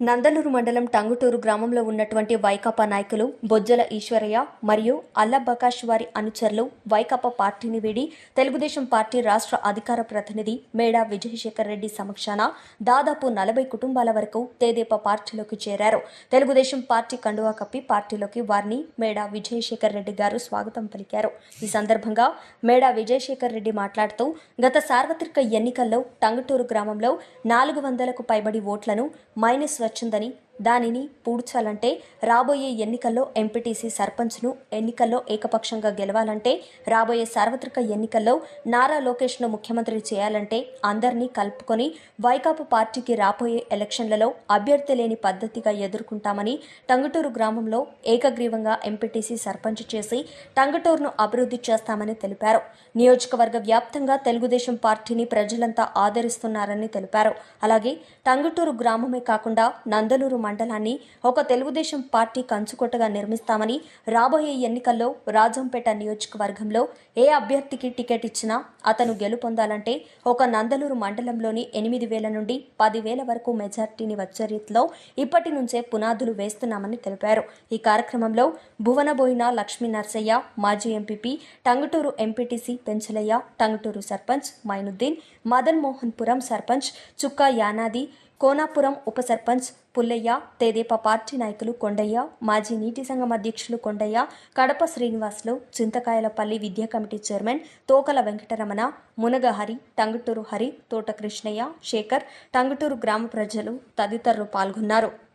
నందలూరు మండలం టంగుటూరు గ్రామంలో ఉన్నటువంటి వైకాపా నాయకులు బొజ్జల ఈశ్వరయ్య మరియు అల్లబకాష్ వారి అనుచరులు వైకాపా పార్టీని వీడి తెలుగుదేశం పార్టీ రాష్ట్ర అధికార ప్రతినిధి మేడా విజయశేఖర్ రెడ్డి సమక్షాన దాదాపు నలభై కుటుంబాల వరకు తేదేపా పార్టీలోకి చేరారు. తెలుగుదేశం పార్టీ కండువా కప్పి పార్టీలోకి వారిని మేడా విజయశేఖర్ రెడ్డి గారు స్వాగతం పలికారు. ఈ సందర్భంగా మేడా విజయశేఖర్ రెడ్డి మాట్లాడుతూ గత సార్వత్రిక ఎన్నికల్లో టంగుటూరు గ్రామంలో నాలుగు వందలకు పైబడి ఓట్లను మైనస్ వచ్చిందని దానిని పూడ్చాలంటే రాబోయే ఎన్నికల్లో ఎంపీటీసీ సర్పంచ్ను ఎన్నికల్లో ఏకపక్షంగా గెలవాలంటే రాబోయే సార్వత్రిక ఎన్నికల్లో నారా లోకేష్ను ముఖ్యమంత్రి చేయాలంటే అందరినీ కలుపుకొని వైకాపా పార్టీకి రాబోయే ఎలక్షన్లలో అభ్యర్థి లేని పద్ధతిగా ఎదుర్కొంటామని టంగుటూరు గ్రామంలో ఏకగ్రీవంగా ఎంపీటీసీ సర్పంచ్ చేసి టంగుటూరును అభివృద్ధి చేస్తామని తెలిపారు. నియోజకవర్గ వ్యాప్తంగా తెలుగుదేశం పార్టీని ప్రజలంతా ఆదరిస్తున్నారని తెలిపారు. అలాగే టంగుటూరు గ్రామమే కాకుండా నందలూరు మండలాన్ని ఒక తెలుగుదేశం పార్టీ కంచుకొట్టగా నిర్మిస్తామని రాబోయే ఎన్నికల్లో రాజంపేట నియోజకవర్గంలో ఏ అభ్యర్థికి టికెట్ ఇచ్చినా అతను గెలుపొందాలంటే ఒక నందలూరు మండలంలోని ఎనిమిది వేల నుండి పదివేల వరకు మెజార్టీని వచ్చే రీతిలో ఇప్పటి నుంచే పునాదులు వేస్తున్నామని తెలిపారు. ఈ కార్యక్రమంలో భువనబోయిన లక్ష్మీ నర్సయ్య మాజీ ఎంపీపీ టంగుటూరు ఎంపీటీసీ పెంచలయ్య టంగుటూరు సర్పంచ్ మైనుద్దీన్ మదన్ మోహన్పురం సర్పంచ్ చుక్కా యానాది కోనాపురం ఉప సర్పంచ్ పుల్లయ్య తెదేప పార్టీ నాయకులు కొండయ్య మాజీ నీటి సంఘం అధ్యక్షులు కొండయ్య కడప శ్రీనివాసులు చింతకాయలపల్లి విద్యా కమిటీ చైర్మన్ తోకల వెంకటరమణ మునగ హరి టంగుటూరు హరి తోట కృష్ణయ్య శేఖర్ టంగుటూరు గ్రామ ప్రజలు తదితరులు పాల్గొన్నారు.